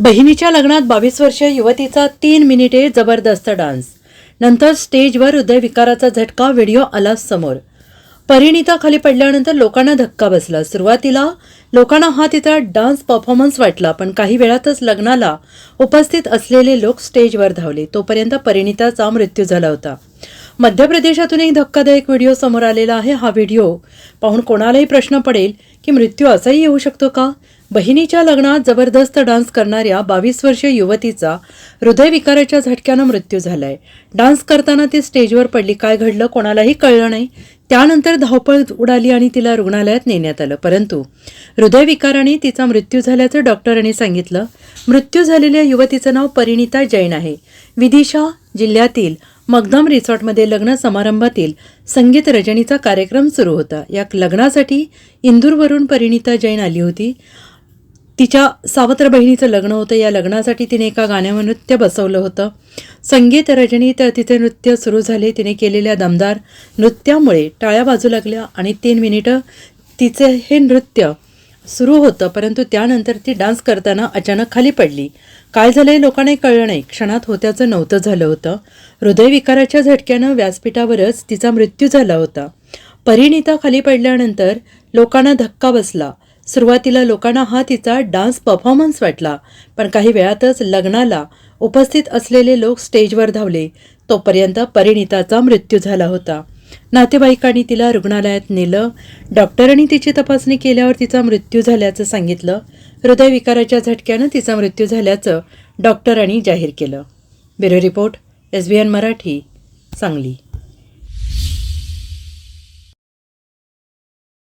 बहिणीच्या लग्नात बावीस वर्षीय युवतीचा तीन मिनिटे जबरदस्त डान्स. नंतर स्टेजवर हृदयविकाराचा झटका व्हिडिओ आला समोर. परिणिता खाली पडल्यानंतर लोकांना धक्का बसला. सुरुवातीला लोकांना हा तिचा डान्स परफॉर्मन्स वाटला पण काही वेळातच लग्नाला उपस्थित असलेले लोक स्टेजवर धावले. तोपर्यंत परिणिताचा मृत्यू झाला होता. मध्य प्रदेशातून एक धक्कादायक व्हिडिओ समोर आलेला आहे. हा व्हिडिओ पाहून कोणालाही प्रश्न पडेल की मृत्यू असाही येऊ शकतो का? बहिणीच्या लग्नात जबरदस्त डान्स करणाऱ्या बावीस वर्षीय युवतीचा हृदयविकाराच्या झटक्यानं मृत्यू झालाय. डान्स करताना ती स्टेजवर पडली. काय घडलं कोणालाही कळलं नाही. त्यानंतर धावपळ उडाली आणि तिला रुग्णालयात नेण्यात आलं. परंतु हृदयविकाराने तिचा मृत्यू झाल्याचं डॉक्टरांनी सांगितलं. मृत्यू झालेल्या युवतीचं नाव परिणिता जैन आहे. विदिशा जिल्ह्यातील मगदम रिसॉर्टमध्ये लग्न समारंभातील संगीत रजनीचा कार्यक्रम सुरू होता. या लग्नासाठी इंदूरवरून परिणिता जैन आली होती. तिच्या सावत्र बहिणीचं लग्न होतं. या लग्नासाठी तिने एका गाण्यावर नृत्य बसवलं होतं. संगीत रजनी तर तिथे नृत्य सुरू झाले. तिने केलेल्या दमदार नृत्यामुळे टाळ्या बाजू लागल्या आणि तीन मिनिटं तिचे हे नृत्य सुरू होतं परंतु त्यानंतर ती डान्स करताना अचानक खाली पडली. काय झालं लोकांना कळलं नाही. क्षणात होत्याचं नव्हतं झालं होतं. हृदयविकाराच्या झटक्यानं व्यासपीठावरच तिचा मृत्यू झाला होता. परिणिता खाली पडल्यानंतर लोकांना धक्का बसला. सुरुवातीला लोकांना हा तिचा डान्स परफॉर्मन्स वाटला पण काही वेळातच लग्नाला उपस्थित असलेले लोक स्टेजवर धावले. तोपर्यंत परिणिताचा मृत्यू झाला होता. नातेवाईकांनी तिला रुग्णालयात नेलं. डॉक्टरांनी तिची तपासणी केल्यावर तिचा मृत्यू झाल्याचं सांगितलं. हृदयविकाराच्या झटक्यानं तिचा मृत्यू झाल्याचं डॉक्टरांनी जाहीर केलं. Bureau report S B N Marathi Sangli.